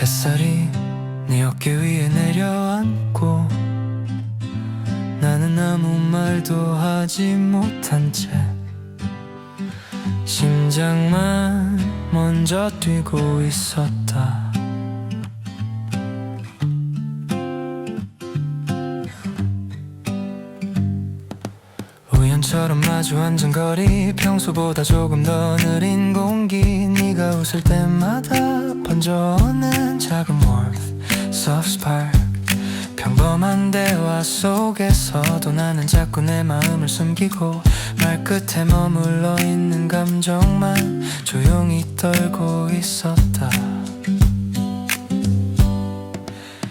햇살이 네 어깨 위에 내려앉고 나는 아무 말도 하지 못한 채 심장만 먼저 뛰고 있었다. 우연처럼 마주 앉은 거리 평소보다 조금 더 느린 공기 네가 웃을 때마다 번져오는 작은 warmth soft spark. 평범한 대화 속에서도 나는 자꾸 내 마음을 숨기고 말끝에 머물러 있는 감정만 조용히 떨고 있었다.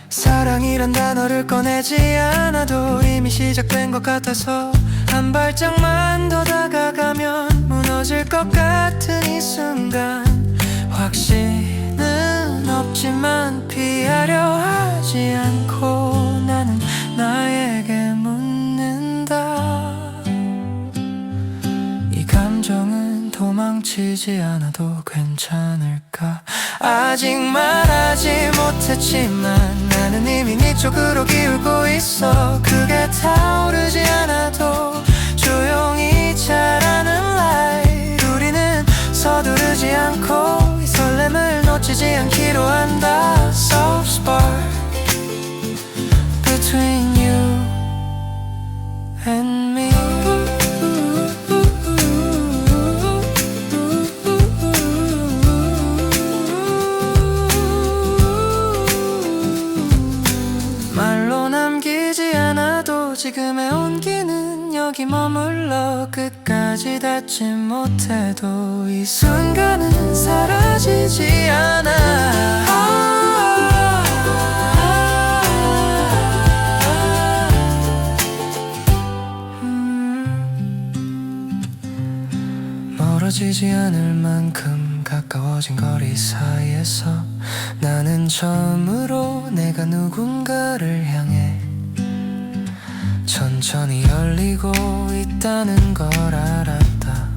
사랑이란 단어를 꺼내지 않아도 이미 시작된 것 같아서 한 발짝만 더 다가가면 무너질 것 같은 이 순간. 확신은 치지 않아도 괜찮을까? 아직 말하지 못했지만 나는 이미 네 쪽으로 기울고 있어. 그게 타오르지 않아도 조용히 자라는 light. 우리는 서두르지 않고 이 설렘을 놓치지 않기로 한다. Soft spark 지금의 온기는 여기 머물러 끝까지 닿지 못해도 이 순간은 사라지지 않아 음. 멀어지지 않을 만큼 가까워진 거리 사이에서 나는 처음으로 내가 누군가를 향해 천천히 열리고 있다는 걸 알았다.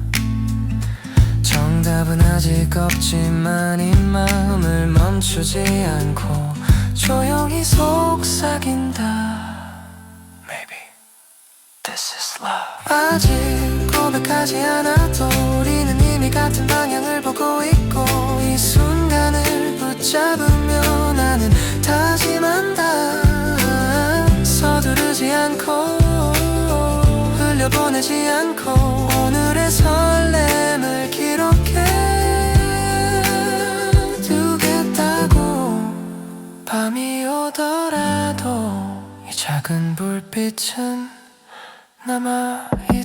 정답은 아직 없지만 이 마음을 멈추지 않고 조용히 속삭인다. Maybe this is love. 아직 고백하지 않아도 우리는 이미 같은 방향을 보고 있고 이 순간을 붙잡으며 보내지 않고 오늘의 설렘을 기록해 두겠다고 밤이 오더라도 이 작은 불빛은 남아있다